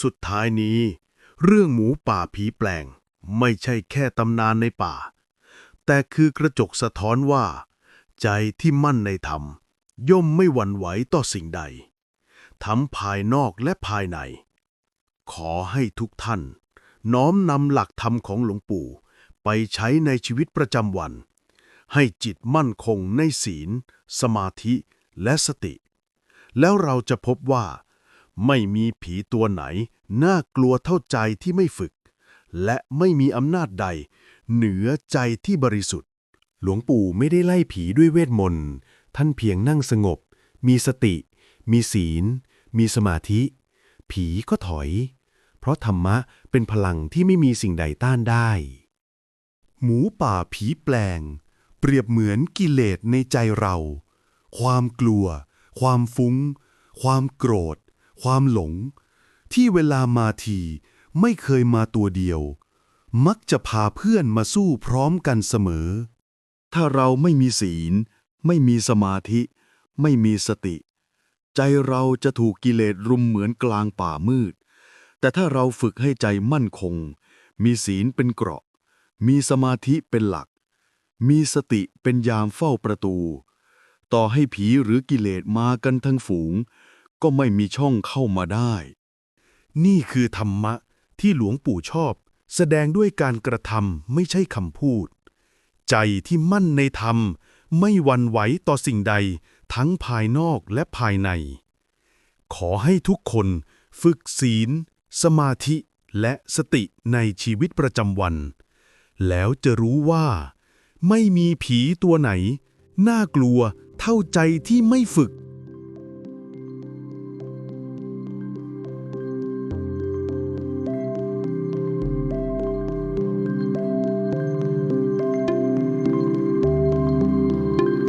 สุดท้ายนี้ เรื่องหมูป่าผีแปลง ไม่ใช่แค่ตำนานในป่า แต่คือกระจกสะท้อนว่า ใจที่มั่นในธรรม ย่อมไม่หวั่นไหวต่อสิ่งใด ทั้งภายนอกและภายใน ขอให้ทุกท่าน น้อมนำหลักธรรมของหลวงปู่ไปใช้ในชีวิตประจำวัน ให้จิตมั่นคงในศีล สมาธิและสติ แล้วเราจะพบว่า ไม่มีผีตัวไหน น่ากลัวเท่าใจที่ไม่ฝึก และไม่มีอำนาจใด เหนือใจที่บริสุทธิ์ หลวงปู่ไม่ได้ไล่ผีด้วยเวทมนต์ ท่านเพียงนั่งสงบ มีสติ มีศีล มีสมาธิ ผีก็ถอย เพราะธรรมะเป็นพลังที่ไม่มีสิ่งใดต้านได้ หมูป่าผีแปลง เปรียบเหมือนกิเลสในใจเรา ความกลัว ความฟุ้ง ความโกรธ ความหลง ที่เวลามาทีไม่เคยมาตัวเดียว มักจะพาเพื่อนมาสู้พร้อมกันเสมอ ถ้าเราไม่มีศีล ไม่มีสมาธิ ไม่มีสติ ใจเราจะถูกกิเลสรุมเหมือนกลางป่ามืด แต่ถ้าเราฝึกให้ใจมั่นคง มีศีลเป็นเกราะ มีสมาธิเป็นหลัก มีสติเป็นยามเฝ้าประตู ต่อให้ผีหรือกิเลสมากันทั้งฝูง ก็ไม่มีช่องเข้ามาได้ นี่คือธรรมะที่หลวงปู่ชอบ แสดงด้วยการกระทำไม่ใช่คำพูด ใจที่มั่นในธรรม ไม่หวั่นไหวต่อสิ่งใด ทั้งภายนอกและภายใน ขอให้ทุกคนฝึกศีล สมาธิและสติในชีวิตประจำวัน แล้วจะรู้ว่า ไม่มีผีตัวไหน น่ากลัวเท่าใจที่ไม่ฝึก